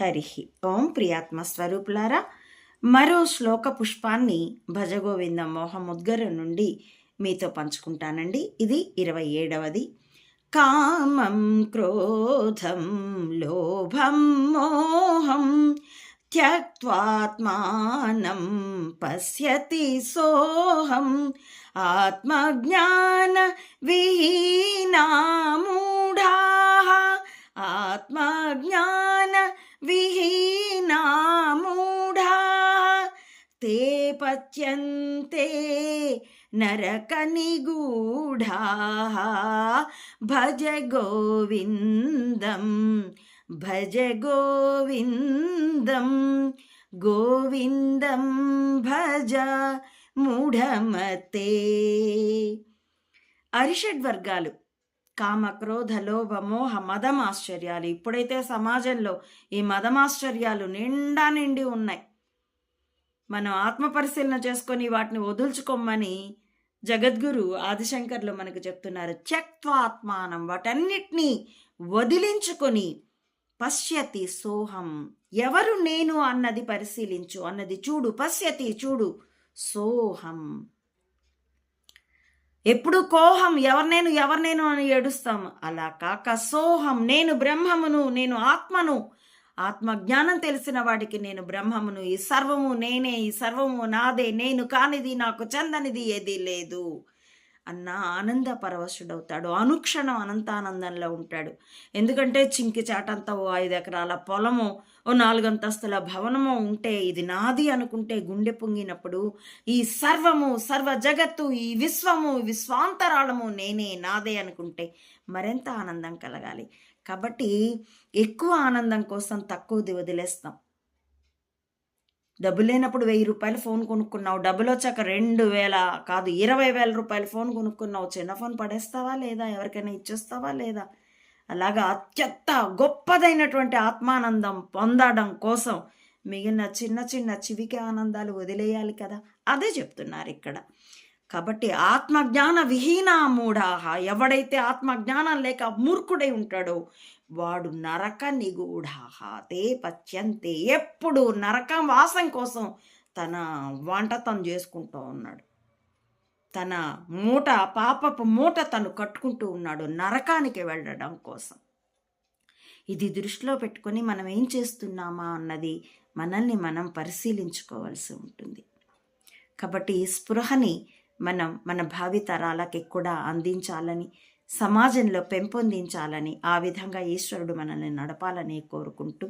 హరి ఓం ప్రియాత్మ స్వరూపులారా మరో శ్లోక పుష్పాన్ని భజగోవింద మోహముద్గర నుండి మీతో పంచుకుంటానండి. ఇది ఇరవై ఏడవది కామం క్రోధం లోభం మోహం త్యక్వాత్మానం పశ్యతి సోహం ఆత్మజ్ఞాన విహీనామూఢా ఆత్మజ్ఞాన ते पच्यन्ते नरकनिगूढाः भज गोविन्दं भज गोविन्दं गोविन्दं భజ మూఢమతే అరిషడ్ వర్గాలు కామ క్రోధ లోభ మోహ మదమాశ్చర్యాలు ఇప్పుడైతే సమాజంలో ఈ మదమాశ్చర్యాలు నిండా నిండి ఉన్నాయి మనం ఆత్మ పరిశీలన చేసుకొని వాటిని వదులుచుకోమని జగద్గురు ఆదిశంకర్లు మనకు చెప్తున్నారు. త్యక్వాత్మానం వాటన్నిటినీ వదిలించుకొని పశ్యతి సోహం. ఎవరు నేను అన్నది పరిశీలించు అన్నది చూడు పశ్యతి చూడు సోహం. ఎప్పుడు కోహం ఎవరు నేను ఎవరు నేను అని ఏడుస్తాం. అలా కాక సోహం నేను బ్రహ్మమును నేను ఆత్మను ఆత్మజ్ఞానం తెలిసిన వాడికి నేను బ్రహ్మమును ఈ సర్వము నేనే ఈ సర్వము నాదే నేను కానిది నాకు చెందనిది ఏదీ లేదు. అన్న ఆనంద పరవశుడవుతాడు అనుక్షణం అనంతానందంలో ఉంటాడు. ఎందుకంటే చింకి చాటంతా ఓ ఐదు ఎకరాల పొలము ఓ నాలుగంతస్తుల భవనము ఉంటే ఇది నాది అనుకుంటే గుండె పొంగినప్పుడు ఈ సర్వము సర్వ జగత్తు ఈ విశ్వము విశ్వాంతరాళము నేనే నాదే అనుకుంటే మరింత ఆనందం కలగాలి. కాబట్టి ఎక్కువ ఆనందం కోసం తక్కువది వదిలేస్తాం డబ్బు లేనప్పుడు వెయ్యి రూపాయలు ఫోన్ కొనుక్కున్నావు. డబ్బులు వచ్చాక రెండు వేల కాదు ఇరవై వేల రూపాయలు ఫోన్ కొనుక్కున్నావు. చిన్న ఫోన్ పడేస్తావా లేదా? ఎవరికైనా ఇచ్చేస్తావా లేదా? అలాగా అత్యంత గొప్పదైనటువంటి ఆత్మానందం పొందడం కోసం మిగిలిన చిన్న చిన్న చివికి ఆనందాలు వదిలేయాలి కదా? అదే చెప్తున్నారు ఇక్కడ. కాబట్టి ఆత్మజ్ఞాన విహీన మూఢాహ ఎవడైతే ఆత్మజ్ఞానం లేక మూర్ఖుడై ఉంటాడో వాడు నరక నిగూఢాహ. తే పచ్యంతే. ఎప్పుడు నరకం వాసం కోసం తన వంట తను చేసుకుంటూ ఉన్నాడు. తన మూట పాపపు మూట తను కట్టుకుంటూ ఉన్నాడు నరకానికి వెళ్ళడం కోసం. ఇది దృష్టిలో పెట్టుకొని మనం ఏం చేస్తున్నామా అన్నది మనల్ని మనం పరిశీలించుకోవాల్సి ఉంటుంది. కాబట్టి స్పృహని మనం మన భావితరాలకి కూడా అందించాలని సమాజంలో పెంపొందించాలని ఆ విధంగా ఈశ్వరుడు మనల్ని నడపాలని కోరుకుంటూ